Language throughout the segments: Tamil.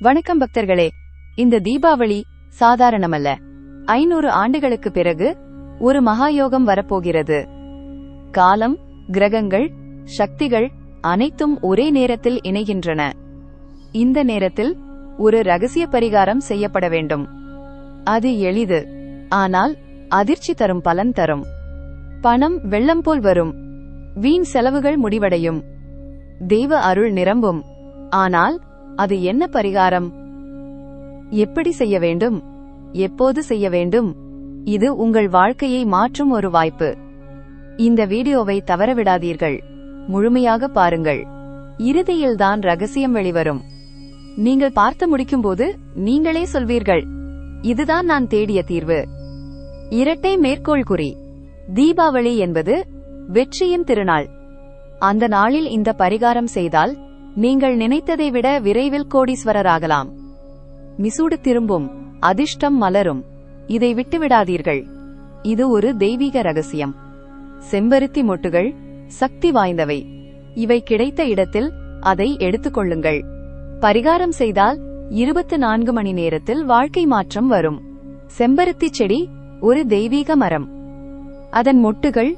வணக்கம் பக்தர்களே இந்த தீபாவளி சாதாரணமல்ல. ஐநூறு ஆண்டுகளுக்கு பிறகு ஒரு மகாயோகம் வரப்போகிறது. காலம் கிரகங்கள் சக்திகள் அனைத்தும் ஒரே நேரத்தில் இணைகின்றன. இந்த நேரத்தில் ஒரு ரகசிய பரிகாரம் செய்யப்பட வேண்டும். அது எளிது ஆனால் அதிர்ச்சி தரும் பலன் தரும். பணம் வெள்ளம் போல் வரும். வீண் செலவுகள் முடிவடையும். தெய்வ அருள் நிரம்பும். ஆனால் அது என்ன பரிகாரம்? எப்படி செய்ய வேண்டும்? எப்போது செய்ய வேண்டும்? இது உங்கள் வாழ்க்கையை மாற்றும் ஒரு வாய்ப்பு. இந்த வீடியோவை தவறவிடாதீர்கள். முழுமையாக பாருங்கள். இறுதியில்தான் ரகசியம் வெளிவரும். நீங்கள் பார்த்து முடிக்கும்போது நீங்களே சொல்வீர்கள். இதுதான் நான் தேடிய தீர்வு. இரட்டை மேற்கோள் குறி. தீபாவளி என்பது வெற்றியின் திருநாள். அந்த நாளில் இந்த பரிகாரம் செய்தால் நீங்கள் நினைத்ததை விட விரைவில் கோடீஸ்வரராகலாம். மிசூடு திரும்பும் அதிர்ஷ்டம் மலரும். இதை விட்டுவிடாதீர்கள். இது ஒரு தெய்வீக ரகசியம். செம்பருத்தி மொட்டுகள் சக்தி வாய்ந்தவை. இவை கிடைத்த இடத்தில் அதை எடுத்துக்கொள்ளுங்கள் பரிகாரம் செய்தால் இருபத்து நான்கு மணி நேரத்தில் வாழ்க்கை மாற்றம் வரும். செம்பருத்தி செடி ஒரு தெய்வீக மரம். அதன் மொட்டுகள்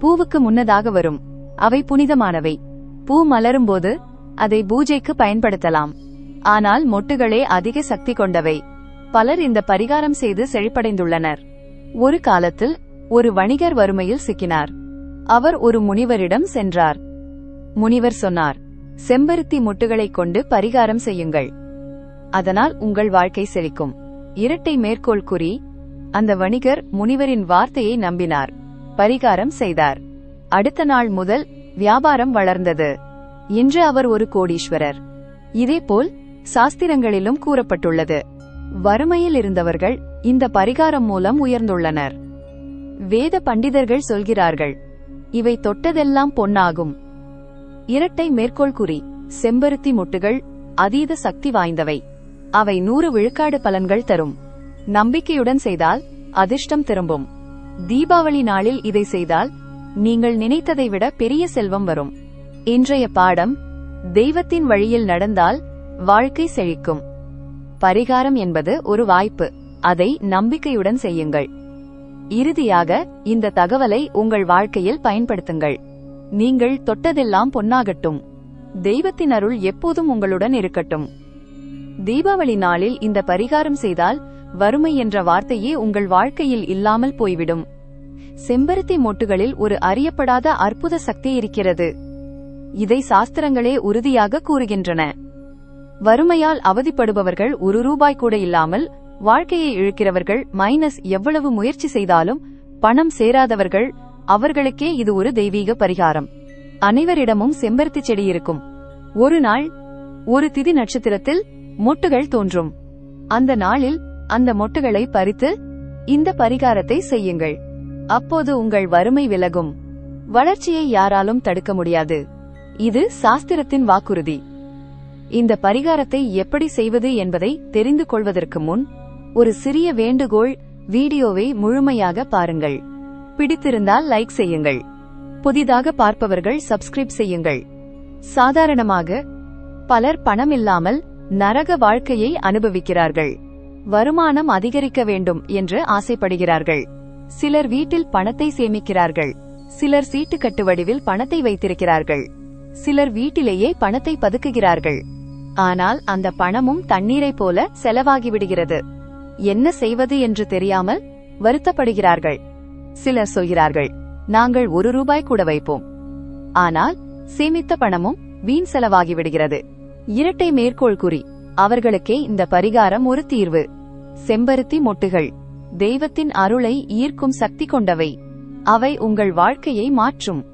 பூவுக்கு முன்னதாக வரும். அவை புனிதமானவை. பூ மலரும்போது அதை பூஜைக்கு பயன்படுத்தலாம். ஆனால் மொட்டுகளே அதிக சக்தி கொண்டவை. பலர் இந்த பரிகாரம் செய்து செழிப்படைந்துள்ளனர். ஒரு காலத்தில் ஒரு வணிகர் வறுமையில் சிக்கினார். அவர் ஒரு முனிவரிடம் சென்றார். முனிவர் சொன்னார் செம்பருத்தி மொட்டுகளைக் கொண்டு பரிகாரம் செய்யுங்கள். அதனால் உங்கள் வாழ்க்கை செழிக்கும். இரட்டை மேற்கோள் குறி அந்த வணிகர் முனிவரின் வார்த்தையை நம்பினார். பரிகாரம் செய்தார். அடுத்த நாள் முதல் வியாபாரம் வளர்ந்தது. இன்று அவர் ஒரு கோடீஸ்வரர். இதேபோல் சாஸ்திரங்களிலும் கூறப்பட்டுள்ளது. வறுமையில் இருந்தவர்கள் இந்த பரிகாரம் மூலம் உயர்ந்துள்ளனர். வேத பண்டிதர்கள் சொல்கிறார்கள் இவை தொட்டதெல்லாம் பொன்னாகும். இரட்டை மேற்கோள் குறி செம்பருத்தி முட்டுகள் அதீத சக்தி வாய்ந்தவை. அவை நூறு விழுக்காடு பலன்கள் தரும். நம்பிக்கையுடன் செய்தால் அதிர்ஷ்டம் திரும்பும். தீபாவளி நாளில் இதை செய்தால் நீங்கள் நினைத்ததை விட பெரிய செல்வம் வரும். இன்றைய பாடம் தெய்வத்தின் வழியில் நடந்தால் வாழ்க்கை செழிக்கும். பரிகாரம் என்பது ஒரு வாய்ப்பு. அதை நம்பிக்கையுடன் செய்யுங்கள். இறுதியாக இந்த தகவலை உங்கள் வாழ்க்கையில் பயன்படுத்துங்கள். நீங்கள் தொட்டதெல்லாம் பொன்னாகட்டும். தெய்வத்தின் அருள் எப்போதும் உங்களுடன் இருக்கட்டும். தீபாவளி நாளில் இந்த பரிகாரம் செய்தால் வறுமை என்ற வார்த்தையே உங்கள் வாழ்க்கையில் இல்லாமல் போய்விடும். செம்பருத்தி மொட்டுகளில் ஒரு அறியப்படாத அற்புத சக்தி இருக்கிறது. இதை சாஸ்திரங்களே உறுதியாக கூறுகின்றன. வறுமையால் அவதிப்படுபவர்கள் ஒரு ரூபாய் கூட இல்லாமல் வாழ்க்கையை இழுக்கிறவர்கள் மைனஸ் எவ்வளவு முயற்சி செய்தாலும் பணம் சேராதவர்கள் அவர்களுக்கே இது ஒரு தெய்வீக பரிகாரம். அனைவரிடமும் செம்பருத்தி செடி இருக்கும். ஒரு நாள் ஒரு திதி நட்சத்திரத்தில் மொட்டுகள் தோன்றும். அந்த நாளில் அந்த மொட்டுகளை பறித்து இந்த பரிகாரத்தை செய்யுங்கள். அப்போது உங்கள் வறுமை விலகும். வளர்ச்சியை யாராலும் தடுக்க முடியாது. இது சாஸ்திரத்தின் வாக்குறுதி. இந்த பரிகாரத்தை எப்படி செய்வது என்பதை தெரிந்து கொள்வதற்கு முன் ஒரு சிறிய வேண்டுகோள் வீடியோவை முழுமையாக பாருங்கள். பிடித்திருந்தால் லைக் செய்யுங்கள். புதிதாக பார்ப்பவர்கள் சப்ஸ்கிரைப் செய்யுங்கள். சாதாரணமாக பலர் பணம் இல்லாமல் நரக வாழ்க்கையை அனுபவிக்கிறார்கள். வருமானம் அதிகரிக்க வேண்டும் என்று ஆசைப்படுகிறார்கள். சிலர் வீட்டில் பணத்தை சேமிக்கிறார்கள். சிலர் சீட்டுக்கட்டு வடிவில் பணத்தை வைத்திருக்கிறார்கள். சிலர் வீட்டிலேயே பணத்தை பதுக்குகிறார்கள். ஆனால் அந்த பணமும் தண்ணீரைப் போல செலவாகிவிடுகிறது. என்ன செய்வது என்று தெரியாமல் வருத்தப்படுகிறார்கள். சிலர் சொல்கிறார்கள் நாங்கள் ஒரு ரூபாய் கூட வைப்போம். ஆனால் சேமித்த பணமும் வீண் செலவாகிவிடுகிறது. இரட்டை மேற்கோள் குறி அவர்களுக்கே இந்த பரிகாரம் ஒரு தீர்வு. செம்பருத்தி மொட்டுகள் தெய்வத்தின் அருளை ஈர்க்கும் சக்தி கொண்டவை. அவை உங்கள் வாழ்க்கையை மாற்றும்.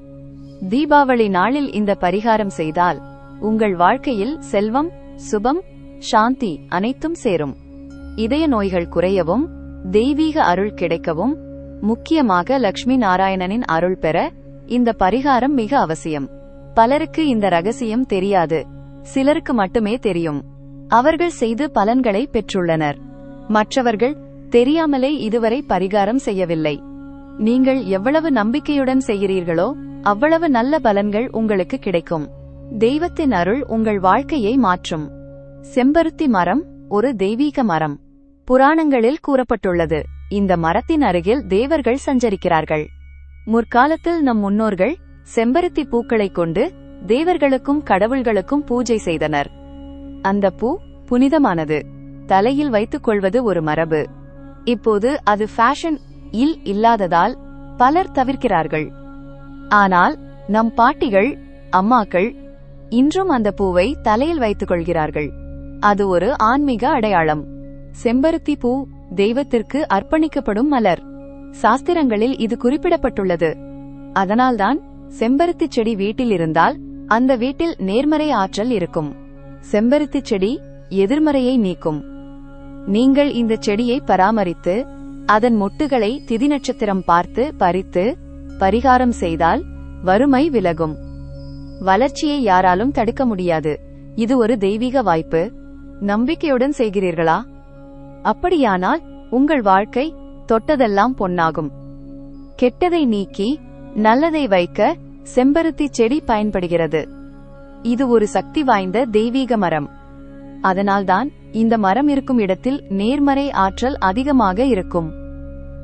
தீபாவளி நாளில் இந்த பரிகாரம் செய்தால் உங்கள் வாழ்க்கையில் செல்வம் சுபம் சாந்தி அனைத்தும் சேரும். இதய நோய்கள் குறையவும் தெய்வீக அருள் கிடைக்கவும் முக்கியமாக லக்ஷ்மி நாராயணனின் அருள் பெற இந்த பரிகாரம் மிக அவசியம். பலருக்கு இந்த ரகசியம் தெரியாது. சிலருக்கு மட்டுமே தெரியும். அவர்கள் செய்து பலன்களை பெற்றுள்ளனர். மற்றவர்கள் தெரியாமலே இதுவரை பரிகாரம் செய்யவில்லை. நீங்கள் எவ்வளவு நம்பிக்கையுடன் செய்கிறீர்களோ அவ்வளவு நல்ல பலன்கள் உங்களுக்கு கிடைக்கும். தெய்வத்தின் அருள் உங்கள் வாழ்க்கையை மாற்றும். செம்பருத்தி மரம் ஒரு தெய்வீக மரம். புராணங்களில் கூறப்பட்டுள்ளது இந்த மரத்தின் அருகில் தேவர்கள் சஞ்சரிக்கிறார்கள். முற்காலத்தில் நம் முன்னோர்கள் செம்பருத்தி பூக்களைக் கொண்டு தேவர்களுக்கும் கடவுள்களுக்கும் பூஜை செய்தனர். அந்த பூ புனிதமானது. தலையில் வைத்துக் கொள்வது ஒரு மரபு. இப்போது அது ஃபேஷன் இல் இல்லாததால் பலர் தவிர்க்கிறார்கள். ஆனால் நம் பாட்டிகள் அம்மாக்கள் இன்றும் அந்த பூவை தலையில் வைத்துக் கொள்கிறார்கள். அது ஒரு ஆன்மீக அடையாளம். செம்பருத்தி பூ தெய்வத்திற்கு அர்ப்பணிக்கப்படும் மலர். சாஸ்திரங்களில் இது குறிப்பிடப்பட்டுள்ளது. அதனால்தான் செம்பருத்தி செடி வீட்டில் இருந்தால் அந்த வீட்டில் நேர்மறை ஆற்றல் இருக்கும். செம்பருத்தி செடி எதிர்மறையை நீக்கும். நீங்கள் இந்த செடியை பராமரித்து அதன் மொட்டுகளை திதி நட்சத்திரம் பார்த்து பறித்து பரிகாரம் செய்தால் வறுமை விலகும். வளர்ச்சியை யாராலும் தடுக்க முடியாது. இது ஒரு தெய்வீக வாய்ப்பு. நம்பிக்கையுடன் செய்கிறீர்களா? அப்படியானால் உங்கள் வாழ்க்கை தொட்டதெல்லாம் பொன்னாகும். கெட்டதை நீக்கி நல்லதை வைக்க செம்பருத்தி செடி பயன்படுகிறது. இது ஒரு சக்தி வாய்ந்த தெய்வீக மரம். அதனால்தான் இந்த மரம் இருக்கும் இடத்தில் நேர்மறை ஆற்றல் அதிகமாக இருக்கும்.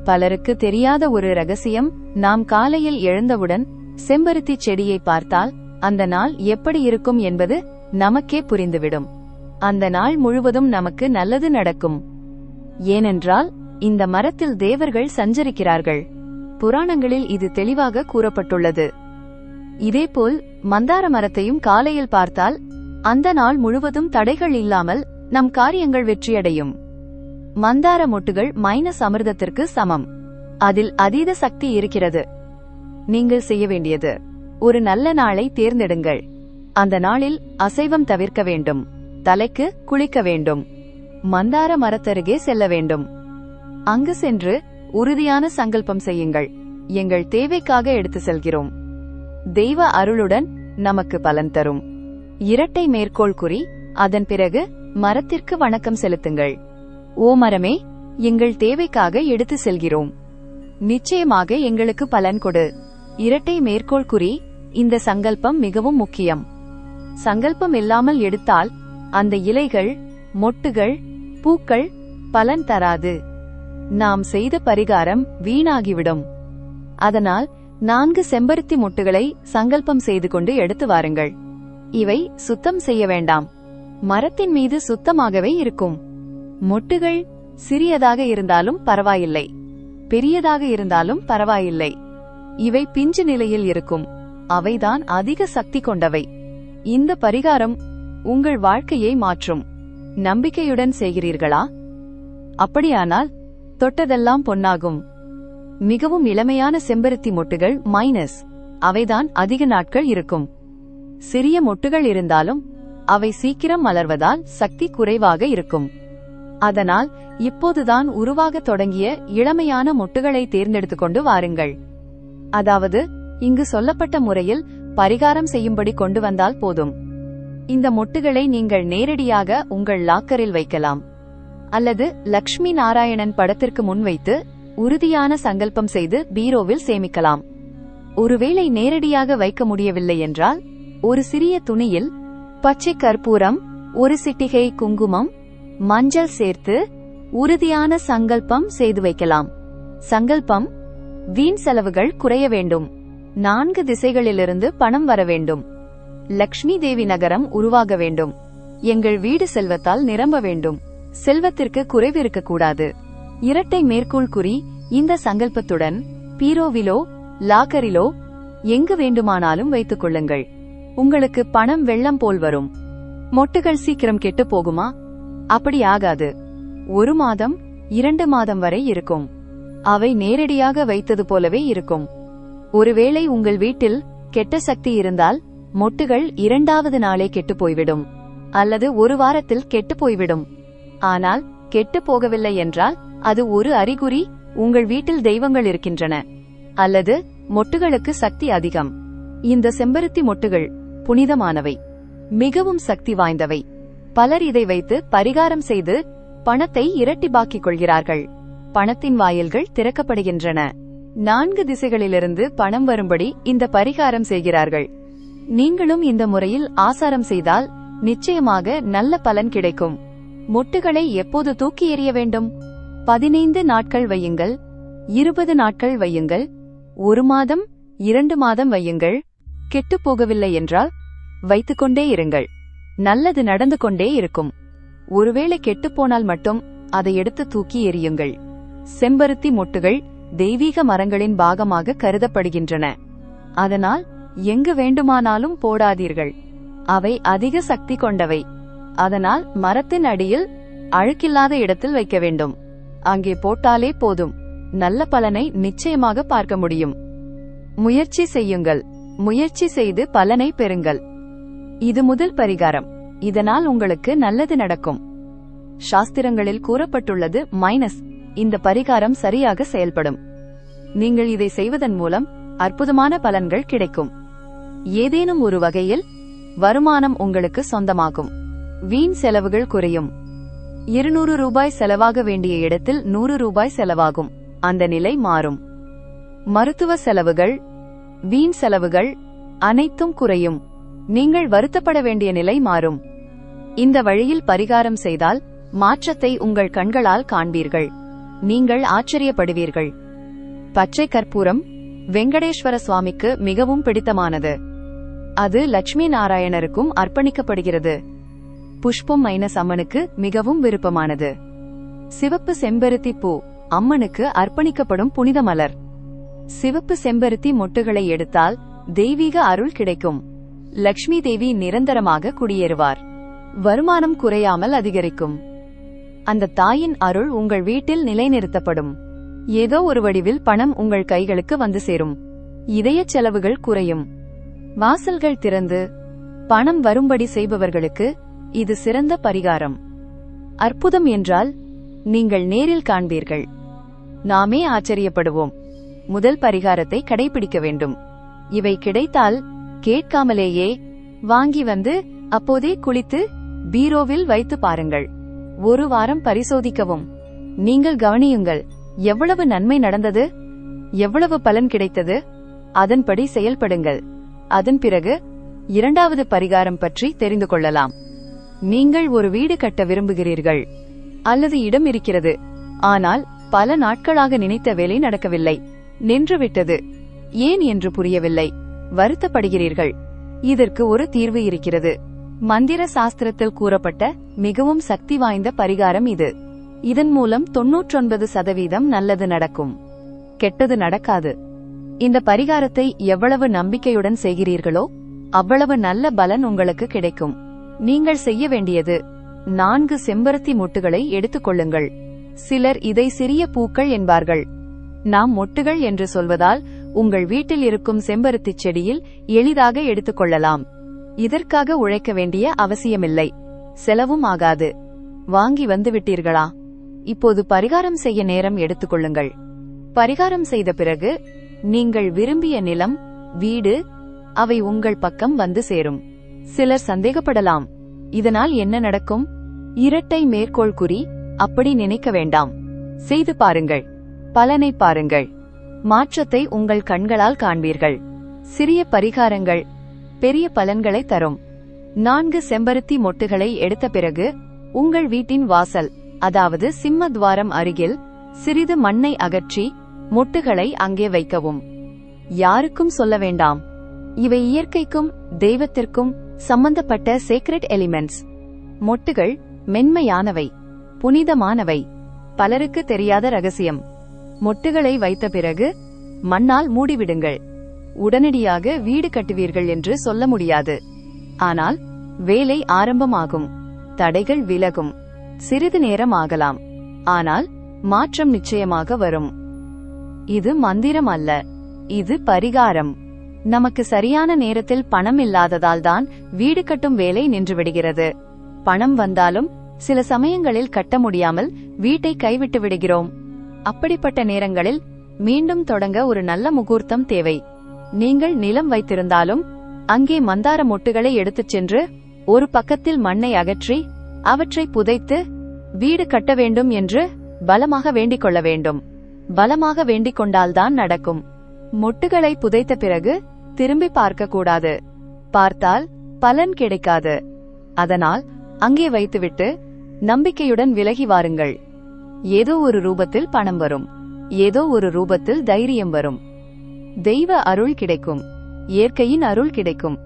பலருக்கு தெரியாத ஒரு ரகசியம் நாம் காலையில் எழுந்தவுடன் செம்பருத்தி செடியை பார்த்தால் அந்த நாள் எப்படி இருக்கும் என்பது நமக்கே புரிந்துவிடும். அந்த நாள் முழுவதும் நமக்கு நல்லது நடக்கும். ஏனென்றால் இந்த மரத்தில் தேவர்கள் சஞ்சரிக்கிறார்கள். புராணங்களில் இது தெளிவாக கூறப்பட்டுள்ளது. இதேபோல் மந்தார மரத்தையும் காலையில் பார்த்தால் அந்த நாள் முழுவதும் தடைகள் இல்லாமல் நம் காரியங்கள் வெற்றியடையும். மந்தார மொட்டுகள் மைனஸ் அமிர்தத்திற்கு சமம். அதில் அதீத சக்தி இருக்கிறது. நீங்கள் செய்ய வேண்டியது ஒரு நல்ல நாளை தேர்ந்தெடுங்கள். அந்த நாளில் அசைவம் தவிர்க்க வேண்டும் தலைக்கு குளிக்க வேண்டும் மந்தார மரத்தருகே செல்ல வேண்டும். அங்கு சென்று உறுதியான சங்கல்பம் செய்யுங்கள். எங்கள் தேவைக்காக எடுத்து செல்கிறோம். தெய்வ அருளுடன் நமக்கு பலன் தரும். இரட்டை மேற்கோள் குறி அதன் பிறகு மரத்திற்கு வணக்கம் செலுத்துங்கள். ஓ மரமே எங்கள் தேவைக்காக எடுத்து செல்கிறோம். நிச்சயமாக எங்களுக்கு பலன் கொடு. இரட்டை மேற்கோள் குறி இந்த சங்கல்பம் மிகவும் முக்கியம். சங்கல்பம் இல்லாமல் எடுத்தால் அந்த இலைகள் மொட்டுகள் பூக்கள் பலன் தராது. நாம் செய்த பரிகாரம் வீணாகிவிடும். அதனால் நான்கு செம்பருத்தி மொட்டுகளை சங்கல்பம் செய்து கொண்டு எடுத்து வாருங்கள். இவை சுத்தம் செய்ய வேண்டாம். மரத்தின் மீது சுத்தமாகவே இருக்கும். மொட்டுகள் சிறியதாக இருந்தாலும் பரவாயில்லை. பெரியதாக இருந்தாலும் பரவாயில்லை. இவை பிஞ்சு நிலையில் இருக்கும். அவைதான் அதிக சக்தி கொண்டவை. இந்த பரிகாரம் உங்கள் வாழ்க்கையை மாற்றும். நம்பிக்கையுடன் செய்கிறீர்களா? அப்படியானால் தொட்டதெல்லாம் பொன்னாகும். மிகவும் இளமையான செம்பருத்தி மொட்டுகள் மைனஸ். அவைதான் அதிக நாட்கள் இருக்கும். சிறிய மொட்டுகள் இருந்தாலும் அவை சீக்கிரம் மலர்வதால் சக்தி குறைவாக இருக்கும். அதனால் இப்போதுதான் உருவாகத் தொடங்கிய இளமையான மொட்டுகளை தேர்ந்தெடுத்து கொண்டு வாருங்கள். அதாவது இங்கு சொல்லப்பட்ட முறையில் பரிகாரம் செய்யும்படி கொண்டு வந்தால் போதும். இந்த மொட்டுகளை நீங்கள் நேரடியாக உங்கள் லாக்கரில் வைக்கலாம். அல்லது லக்ஷ்மி நாராயணன் படத்திற்கு முன்வைத்து உறுதியான சங்கல்பம் செய்து பீரோவில் சேமிக்கலாம். ஒருவேளை நேரடியாக வைக்க முடியவில்லை என்றால் ஒரு சிறிய துணியில் பச்சை கற்பூரம் ஒரு சிட்டிகை குங்குமம் மஞ்சள் சேர்த்து உறுதியான சங்கல்பம் செய்து வைக்கலாம். சங்கல்பம் வீண் செலவுகள் குறைய வேண்டும். நான்கு திசைகளிலிருந்து பணம் வர வேண்டும். லக்ஷ்மி தேவி நகரம் உருவாக வேண்டும். எங்கள் வீடு செல்வத்தால் நிரம்ப வேண்டும். செல்வத்திற்கு குறைவு இருக்கக்கூடாது. இரட்டை மேற்கோள் குறி இந்த சங்கல்பத்துடன் பீரோவிலோ லாக்கரிலோ எங்கு வேண்டுமானாலும் வைத்துக் கொள்ளுங்கள். உங்களுக்கு பணம் வெள்ளம் போல் வரும். மொட்டுகள் சீக்கிரம் கெட்டு போகுமா? அப்படி ஆகாது. ஒரு மாதம் இரண்டு மாதம் வரை இருக்கும். அவை நேரடியாக வைத்தது போலவே இருக்கும். ஒருவேளை உங்கள் வீட்டில் கெட்ட சக்தி இருந்தால் மொட்டுகள் இரண்டாவது நாளே கெட்டு போய்விடும். அல்லது ஒரு வாரத்தில் கெட்டு போய்விடும். ஆனால் கெட்டு போகவில்லை என்றால் அது ஒரு அறிகுறி உங்கள் வீட்டில் தெய்வங்கள் இருக்கின்றன. அல்லது மொட்டுகளுக்கு சக்தி அதிகம். இந்த செம்பருத்தி மொட்டுகள் புனிதமானவை மிகவும் சக்தி வாய்ந்தவை. பலர் இதை வைத்து பரிகாரம் செய்து பணத்தை இரட்டிப்பாக்கிக் கொள்கிறார்கள் பணத்தின் வாயில்கள் திறக்கப்படுகின்றன. நான்கு திசைகளிலிருந்து பணம் வரும்படி இந்த பரிகாரம் செய்கிறார்கள். நீங்களும் இந்த முறையில் ஆசாரம் செய்தால் நிச்சயமாக நல்ல பலன் கிடைக்கும். மொட்டுகளை எப்போது தூக்கி எறிய வேண்டும்? பதினைந்து நாட்கள் வையுங்கள் இருபது நாட்கள் வையுங்கள் ஒரு மாதம் இரண்டு மாதம் வையுங்கள் கெட்டுப் போகவில்லை என்றால் வைத்துக்கொண்டே இருங்கள். நல்லது நடந்து கொண்டே இருக்கும். ஒருவேளை கெட்டுப்போனால் மட்டும் அதை எடுத்து தூக்கி எறியுங்கள். செம்பருத்தி மொட்டுகள் தெய்வீக மரங்களின் பாகமாக கருதப்படுகின்றன. அதனால் எங்கு வேண்டுமானாலும் போடாதீர்கள். அவை அதிக சக்தி கொண்டவை. அதனால் மரத்தின் அடியில் அழுக்கில்லாத இடத்தில் வைக்க வேண்டும். அங்கே போட்டாலே போதும். நல்ல பலனை நிச்சயமாக பார்க்க முடியும். முயற்சி செய்யுங்கள். முயற்சி செய்து பலனை பெறுங்கள். இது முதல் பரிகாரம். இதனால் உங்களுக்கு நல்லது நடக்கும். சாஸ்திரங்களில் கூறப்பட்டுள்ளது மைனஸ். இந்த பரிகாரம் சரியாக செயல்படும். நீங்கள் இதை செய்வதன் மூலம் அற்புதமான பலன்கள் கிடைக்கும். ஏதேனும் ஒரு வகையில் வருமானம் உங்களுக்கு சொந்தமாகும். வீண் செலவுகள் குறையும். இருநூறு ரூபாய் செலவாக வேண்டிய இடத்தில் நூறு ரூபாய் செலவாகும். அந்த நிலை மாறும். மருத்துவ செலவுகள் வீண் செலவுகள் அனைத்தும் குறையும். நீங்கள் வருத்தப்பட வேண்டிய நிலை மாறும். இந்த வழியில் பரிகாரம் செய்தால் மாற்றத்தை உங்கள் கண்களால் காண்பீர்கள். நீங்கள் ஆச்சரியப்படுவீர்கள். பச்சை கற்பூரம் வெங்கடேஸ்வர சுவாமிக்கு மிகவும் பிடித்தமானது. அது லட்சுமி நாராயணருக்கும் அர்ப்பணிக்கப்படுகிறது. புஷ்பம் மைனஸ் அம்மனுக்கு மிகவும் விருப்பமானது. சிவப்பு செம்பருத்தி பூ அம்மனுக்கு அர்ப்பணிக்கப்படும் புனித மலர். சிவப்பு செம்பருத்தி மொட்டுகளை எடுத்தால் தெய்வீக அருள் கிடைக்கும். லக்ஷ்மி தேவி நிரந்தரமாக குடியேறுவார். வருமானம் குறையாமல் அதிகரிக்கும். அந்த தாயின் அருள் உங்கள் வீட்டில் நிலைநிறுத்தப்படும். ஏதோ ஒரு வடிவில் பணம் உங்கள் கைகளுக்கு வந்து சேரும். இதய செலவுகள் குறையும். வாசல்கள் திறந்து பணம் வரும்படி செய்பவர்களுக்கு இது சிறந்த பரிகாரம். அற்புதம் என்றால் நீங்கள் நேரில் காண்பீர்கள். நாமே ஆச்சரியப்படுவோம். முதல் பரிகாரத்தை கடைபிடிக்க வேண்டும். இவை கிடைத்தால் கேட்காமலேயே வாங்கி வந்து அப்போதே குளித்து பீரோவில் வைத்து பாருங்கள். ஒரு வாரம் பரிசோதிக்கவும். நீங்கள் கவனியுங்கள் எவ்வளவு நன்மை நடந்தது எவ்வளவு பலன் கிடைத்தது அதன்படி செயல்படுங்கள். அதன் பிறகு இரண்டாவது பரிகாரம் பற்றி தெரிந்து கொள்ளலாம். நீங்கள் ஒரு வீடு கட்ட விரும்புகிறீர்கள் அல்லது இடம் இருக்கிறது ஆனால் பல நாட்களாக நினைத்த வேலை நடக்கவில்லை. நின்றுவிட்டது. ஏன் என்று புரியவில்லை. வருத்தப்படுகிறீர்கள். இதற்கு ஒரு தீர்வு இருக்கிறது. மந்திர சாஸ்திரத்தில் கூறப்பட்ட மிகவும் சக்தி வாய்ந்த பரிகாரம் இது. இதன் மூலம் தொன்னூற்றொன்பது சதவீதம் நல்லது நடக்கும். கெட்டது நடக்காது. இந்த பரிகாரத்தை எவ்வளவு நம்பிக்கையுடன் செய்கிறீர்களோ அவ்வளவு நல்ல பலன் உங்களுக்கு கிடைக்கும். நீங்கள் செய்ய வேண்டியது நான்கு செம்பருத்தி மொட்டுகளை எடுத்துக் கொள்ளுங்கள். சிலர் இதை சிறிய பூக்கள் என்பார்கள். நாம் மொட்டுகள் என்று சொல்வதால் உங்கள் வீட்டில் இருக்கும் செம்பருத்திச் செடியில் எளிதாக எடுத்துக்கொள்ளலாம் இதற்காக உழைக்க வேண்டிய அவசியமில்லை. செலவும் ஆகாது. வாங்கி வந்துவிட்டீர்களா? இப்போது பரிகாரம் செய்ய நேரம் எடுத்துக்கொள்ளுங்கள் பரிகாரம் செய்த பிறகு நீங்கள் விரும்பிய நிலம் வீடு அவை உங்கள் பக்கம் வந்து சேரும். சிலர் சந்தேகப்படலாம். இதனால் என்ன நடக்கும்? இரட்டை மேற்கோள் குறி அப்படி நினைக்க வேண்டாம். செய்து பாருங்கள். பலனை பாருங்கள். மாற்றத்தை உங்கள் கண்களால் காண்பீர்கள். சிறிய பரிகாரங்கள் பெரிய பலன்களை தரும். நான்கு செம்பருத்தி மொட்டுகளை எடுத்த பிறகு உங்கள் வீட்டின் வாசல் அதாவது சிம்ம துவாரம் அருகில் சிறிது மண்ணை அகற்றி மொட்டுகளை அங்கே வைக்கவும். யாருக்கும் சொல்ல வேண்டாம். இவை இயற்கைக்கும் தெய்வத்திற்கும் சம்பந்தப்பட்ட சேக்ரெட் எலிமெண்ட்ஸ் மொட்டுகள் மென்மையானவை புனிதமானவை. பலருக்கு தெரியாத ரகசியம். மொட்டுகளை வைத்த பிறகு மண்ணால் மூடிவிடுங்கள். உடனடியாக வீடு கட்டுவீர்கள் என்று சொல்ல முடியாது. ஆனால் வேலை ஆரம்பமாகும். தடைகள் விலகும். சிறிது நேரம் ஆகலாம். ஆனால் மாற்றம் நிச்சயமாக வரும். இது மந்திரம் அல்ல. இது பரிகாரம். நமக்கு சரியான நேரத்தில் பணம் இல்லாததால் தான் வீடு கட்டும் வேலை நின்றுவிடுகிறது. பணம் வந்தாலும் சில சமயங்களில் கட்ட முடியாமல் வீட்டை கைவிட்டு விடுகிறோம். அப்படிப்பட்ட நேரங்களில் மீண்டும் தொடங்க ஒரு நல்ல முகூர்த்தம் தேவை. நீங்கள் நிலம் வைத்திருந்தாலும் அங்கே மந்தார மொட்டுகளை எடுத்துச் சென்று ஒரு பக்கத்தில் மண்ணை அகற்றி அவற்றை புதைத்து வீடு கட்ட வேண்டும் என்று பலமாக வேண்டிக் கொள்ள வேண்டும். பலமாக வேண்டிக் கொண்டால்தான் நடக்கும். மொட்டுகளை புதைத்த பிறகு திரும்பி பார்க்க கூடாது. பார்த்தால் பலன் கிடைக்காது. அதனால் அங்கே வைத்துவிட்டு நம்பிக்கையுடன் விலகி வாருங்கள். ஏதோ ஒரு ரூபத்தில் பணம் வரும். ஏதோ ஒரு ரூபத்தில் தைரியம் வரும். தெய்வ அருள் கிடைக்கும். இயற்கையின் அருள் கிடைக்கும்.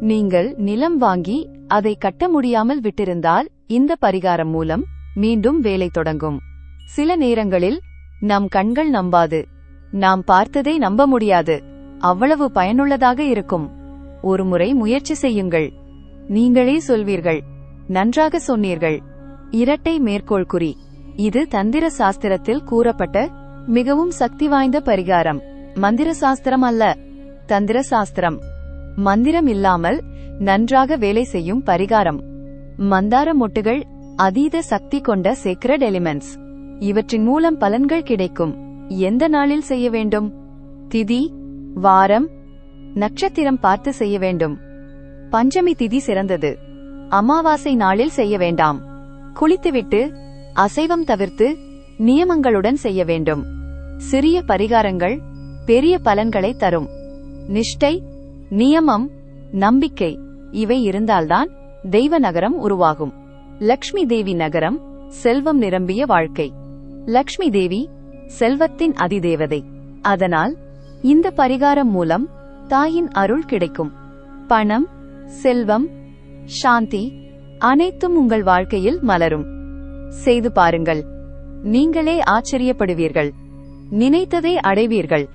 நீங்கள் நிலம் வாங்கி அதை கட்ட முடியாமல் விட்டிருந்தால் இந்த பரிகாரம் மூலம் மீண்டும் வேலை தொடங்கும். சில நேரங்களில் நம் கண்கள் நம்பாது. நாம் பார்த்ததை நம்ப முடியாது. அவ்வளவு பயனுள்ளதாக இருக்கும். ஒருமுறை முயற்சி செய்யுங்கள். நீங்களே சொல்வீர்கள். நன்றாக சொன்னீர்கள். இரட்டை மேற்கோள் குறி. இது தந்திர சாஸ்திரத்தில் கூறப்பட்ட மிகவும் சக்தி வாய்ந்த பரிகாரம். மந்திர சாஸ்திரம் அல்ல. தந்திர சாஸ்திரம் மந்திரம் இல்லாமல் நன்றாக வேலை செய்யும் பரிகாரம். மந்தார மொட்டுகள் அதீத சக்தி கொண்ட சேக்ரட் எலிமெண்ட்ஸ் இவற்றின் மூலம் பலன்கள் கிடைக்கும். எந்த நாளில் செய்ய வேண்டும்? திதி வாரம் நட்சத்திரம் பார்த்து செய்ய வேண்டும். பஞ்சமி திதி சிறந்தது. அமாவாசை நாளில் செய்ய வேண்டாம். குளித்துவிட்டு அசைவம் தவிர்த்து நியமங்களுடன் செய்ய வேண்டும். சிறிய பரிகாரங்கள் பெரிய பலன்களை தரும். நிஷ்டை நியமம் நம்பிக்கை இவை இருந்தால்தான் தெய்வ நகரம் உருவாகும். லக்ஷ்மி தேவி நகரம் செல்வம் நிரம்பிய வாழ்க்கை. லக்ஷ்மி தேவி செல்வத்தின் அதிதேவதை. அதனால் இந்த பரிகாரம் மூலம் தாயின் அருள் கிடைக்கும். பணம் செல்வம் சாந்தி அனைத்தும் உங்கள் வாழ்க்கையில் மலரும். செய்து பாருங்கள். நீங்களே ஆச்சரியப்படுவீர்கள். நினைத்ததை அடைவீர்கள்.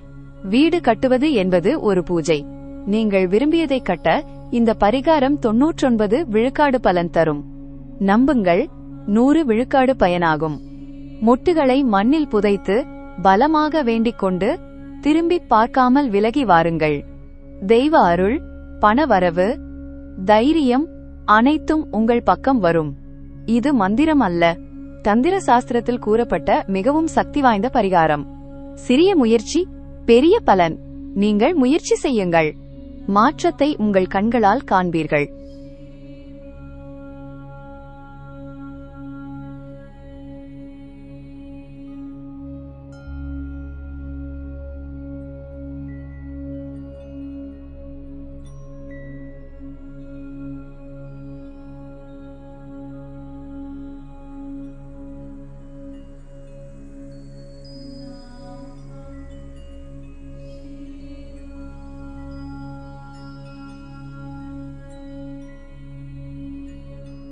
வீடு கட்டுவது என்பது ஒரு பூஜை. நீங்கள் விரும்பியதை கட்ட இந்த பரிகாரம் தொன்னூற்றொன்பது விழுக்காடு பலன் தரும். நம்புங்கள் நூறு விழுக்காடு பயனாகும். முட்டுகளை மண்ணில் புதைத்து பலமாக வேண்டிக் கொண்டு திரும்பி பார்க்காமல் விலகி வாருங்கள். தெய்வ அருள் பணவரவு தைரியம் அனைத்தும் உங்கள் பக்கம் வரும். இது மந்திரம் அல்ல. தந்திர சாஸ்திரத்தில் கூறப்பட்ட மிகவும் சக்தி வாய்ந்த பரிகாரம். சிறிய முயற்சி பெரிய பலன். நீங்கள் முயற்சி செய்யுங்கள். மாற்றத்தை உங்கள் கண்களால் காண்பீர்கள்.